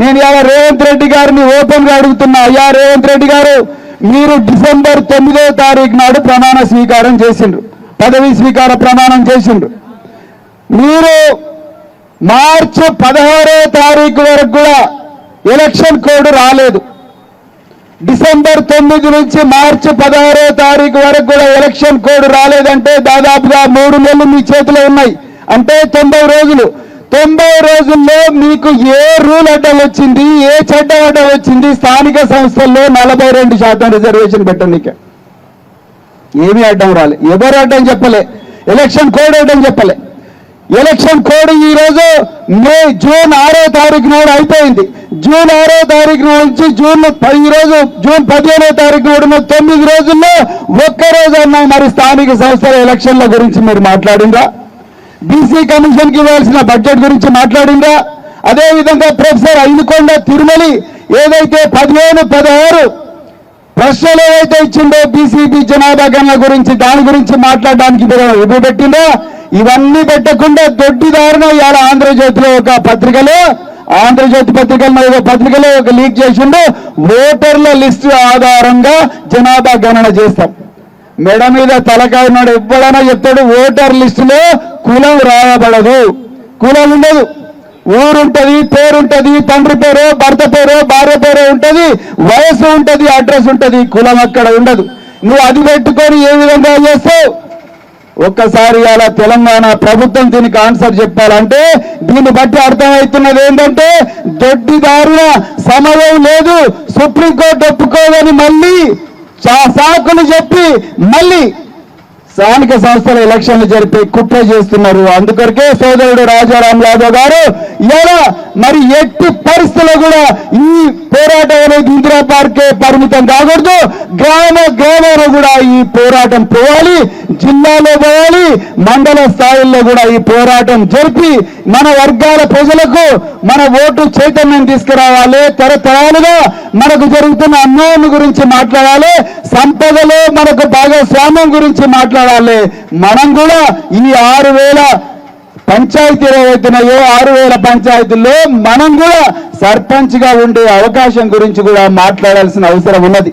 నేను ఇలా రేవంత్ రెడ్డి గారిని ఓపెన్గా అడుగుతున్నా. అయ్యా రేవంత్ రెడ్డి గారు మీరు డిసెంబర్ తొమ్మిదో తారీఖు నాడు ప్రమాణ స్వీకారం చేసిండ్రు. పదవి స్వీకార ప్రమాణం చేసిండ్రు. మీరు మార్చి పదహారో తారీఖు వరకు కూడా ఎలక్షన్ కోడ్ రాలేదు. డిసెంబర్ తొమ్మిది నుంచి మార్చి పదహారో తారీఖు వరకు కూడా ఎలక్షన్ కోడ్ రాలేదంటే దాదాపుగా మూడు నెలలు మీ చేతిలో ఉన్నాయి. అంటే తొంభై రోజులు. తొంభై రోజుల్లో మీకు ఏ రూల్ అడ్డం వచ్చింది ఏ చట్టం అడ్డం వచ్చింది స్థానిక సంస్థల్లో నలభై రెండు శాతం రిజర్వేషన్ పెట్టడానికి ఏమీ అడ్డం రాలే. ఎవరు అడ్డం చెప్పలే? ఎలక్షన్ కోడ్ అడ్డం చెప్పలే. ఎలక్షన్ కోడ్ ఈ రోజు మే జూన్ ఆరో తారీఖు నాడు అయిపోయింది. జూన్ ఆరో తారీఖు నుంచి జూన్ ఈరోజు రోజు జూన్ పదిహేనో తారీఖు నాడు తొమ్మిది రోజుల్లో ఒక్క రోజు అన్నా మరి స్థానిక సంస్థల ఎలక్షన్ల గురించి మీరు మాట్లాడిందా బీసీ కమిషన్కి ఇవ్వాల్సిన బడ్జెట్ గురించి మాట్లాడిందా? అదేవిధంగా ప్రొఫెసర్ ఐదుకొండ తిరుమలి ఏదైతే పదిహేను పదహారు ప్రశ్నలు ఏవైతే ఇచ్చిండో బీసీపీ జనాభా గణన గురించి దాని గురించి మాట్లాడడానికి ఇవ్వ పెట్టిందో ఇవన్నీ పెట్టకుండా దొడ్డిదారున ఇవాళ ఆంధ్రజ్యోతిలో ఒక పత్రికలో ఆంధ్రజ్యోతి పత్రికలో ఒక పత్రికలో ఒక లీక్ చేసిండు ఓటర్ల లిస్టు ఆధారంగా జనాభా గణన చేస్తాం. మెడ మీద తలకాయ ఉన్నాడు ఎప్పుడైనా చెప్తాడు ఓటర్ లిస్టులో కులం రాయబడదు. కులం ఉండదు. ఊరుంటది పేరుంటది తండ్రి పేరు భర్త పేరు భార్య పేరు ఉంటది వయసు ఉంటది అడ్రస్ ఉంటది కులం అక్కడ ఉండదు. నువ్వు అది పెట్టుకొని ఏ విధంగా చేస్తావు? ఒక్కసారి అలా తెలంగాణ ప్రభుత్వం దీనికి ఆన్సర్ చెప్పాలంటే దీన్ని బట్టి అర్థమవుతున్నది ఏంటంటే దొడ్డిదారుల సమయం లేదు సుప్రీంకోర్టు ఒప్పుకోదని మళ్ళీ చా- సాకులు చెప్పి మళ్ళీ స్థానిక సంస్థల ఎలక్షన్లు జరిపి కుట్ర చేస్తున్నారు. అందుకొరకే సోదరుడు రాజారాం యాదవ్ గారు ఇలా మరి ఎట్టి పరిస్థితుల్లో కూడా ఈ పోరాటం అనేది ఇందిరా పార్కే పరిమితం కాకూడదు. గ్రామ గ్రామంలో కూడా ఈ పోరాటం పోవాలి. జిల్లాలో పోవాలి. మండల స్థాయిల్లో కూడా ఈ పోరాటం జరిపి మన వర్గాల ప్రజలకు మన ఓటు చైతన్యం తీసుకురావాలి. తరతరాలుగా మనకు జరుగుతున్న అన్యాయం గురించి మాట్లాడాలి. సంపదలో మనకు భాగస్వామ్యం గురించి మాట్లాడాలి. మనం కూడా ఈ ఆరు వేల పంచాయతీలు ఏవైతున్నాయో ఆరు వేల పంచాయతీల్లో మనం కూడా సర్పంచ్గా ఉండే అవకాశం గురించి కూడా మాట్లాడాల్సిన అవసరం ఉన్నది.